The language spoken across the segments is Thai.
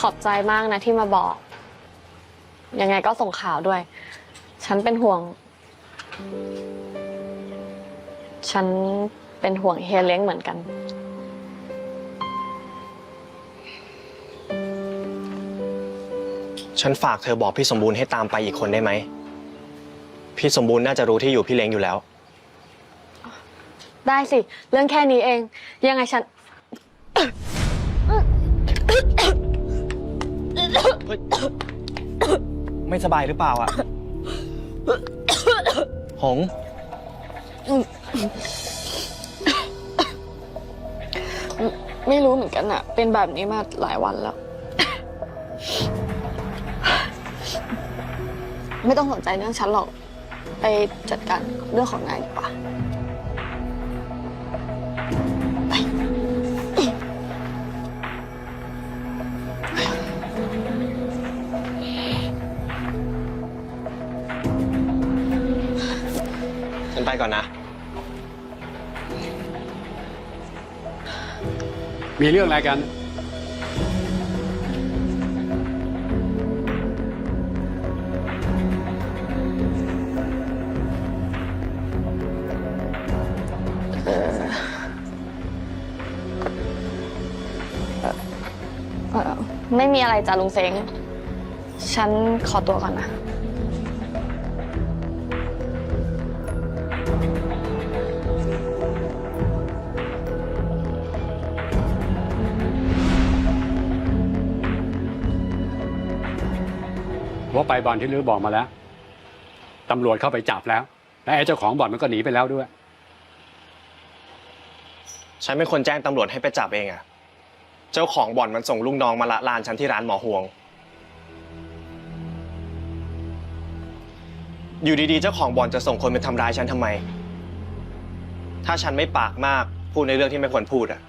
ขอบใจมากนะที่มาบอก ยังไงก็ส่งข่าวด้วย ฉันเป็นห่วง ฉันเป็นห่วงเฮียเล้งเหมือนกัน ฉันฝากเธอบอกพี่สมบูรณ์ให้ตามไปอีกคนได้ไหม พี่สมบูรณ์น่าจะรู้ที่อยู่พี่เล้งอยู่แล้ว ได้สิ เรื่องแค่นี้เอง ยังไงฉัน ไม่สบายหรือเปล่าอะ หง ไม่รู้เหมือนกันอะเป็นแบบนี้มาหลายวันแล้ว ไม่ต้องสนใจเรื่องฉันหรอก ไปจัดการเรื่องของนายดีกว่า ไปก่อนนะ มีเรื่องอะไรกันเอ่อไม่มีอะไรจ้ะลุงเซ้งฉันขอตัวก่อนนะ ว่าไปบ่อนที่ลือบอกมาแล้ว ตำรวจเข้าไปจับแล้ว และไอ้เจ้าของบ่อนมันก็หนีไปแล้วด้วย ฉันเป็นคนแจ้งตำรวจให้ไปจับเองอะเจ้าของบ่อนมันส่งลูกน้องมาละลานฉันที่ร้านหมอห่วง อยู่ดีๆ เจ้าของบ่อนจะส่งคนไปทำร้ายฉันทำไม ถ้าฉันไม่ปากมากพูดในเรื่องที่ไม่ควรพูดอะ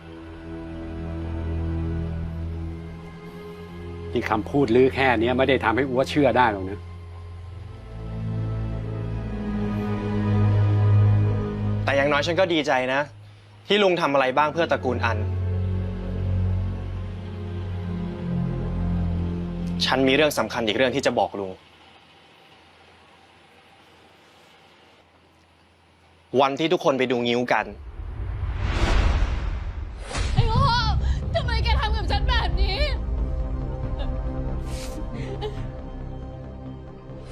ที่คำพูดลือแค่เนี้ยไม่ได้ทำให้อัวเชื่อได้หรอกนะ แต่อย่างน้อยฉันก็ดีใจนะ ที่ลุงทำอะไรบ้างเพื่อตระกูลอัน ฉันมีเรื่องสำคัญอีกเรื่องที่จะบอกลุง วันที่ทุกคนไปดูงิ้วกัน ไอ้โอ้ทำไมแกทำกับฉันแบบนี้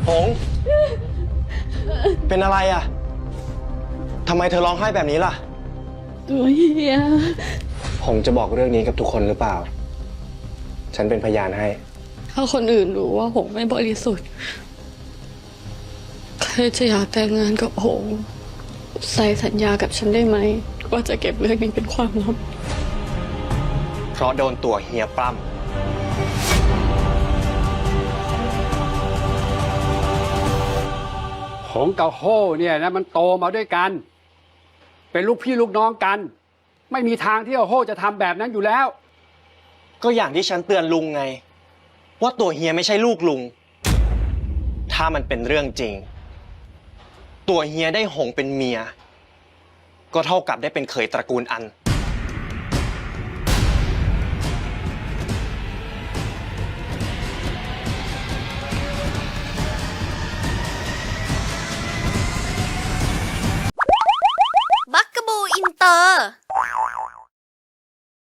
หง เป็นอะไรอะ ทำไมเธอร้องไห้แบบนี้ล่ะ ตัวเฮียหงจะบอกเรื่องนี้กับทุกคนหรือเปล่า ฉันเป็นพยานให้ ถ้าคนอื่นรู้ว่าหงไม่บริสุทธิ์ ใครจะอยากแต่งงานกับหง ใส่สัญญากับฉันได้ไหม ว่าจะเก็บเรื่องนี้เป็นความลับ เพราะโดนตัวเฮียปล้ำหงกับโฮ่เนี่ยนะมันโตมาด้วยกัน เป็นลูกพี่ลูกน้องกัน ไม่มีทางที่โฮ่จะทำแบบนั้นอยู่แล้ว ก็อย่างที่ฉันเตือนลุงไง ว่าตัวเฮียไม่ใช่ลูกลุง ถ้ามันเป็นเรื่องจริง ตัวเฮียได้หงเป็นเมีย ก็เท่ากับได้เป็นเขยตระกูลอัน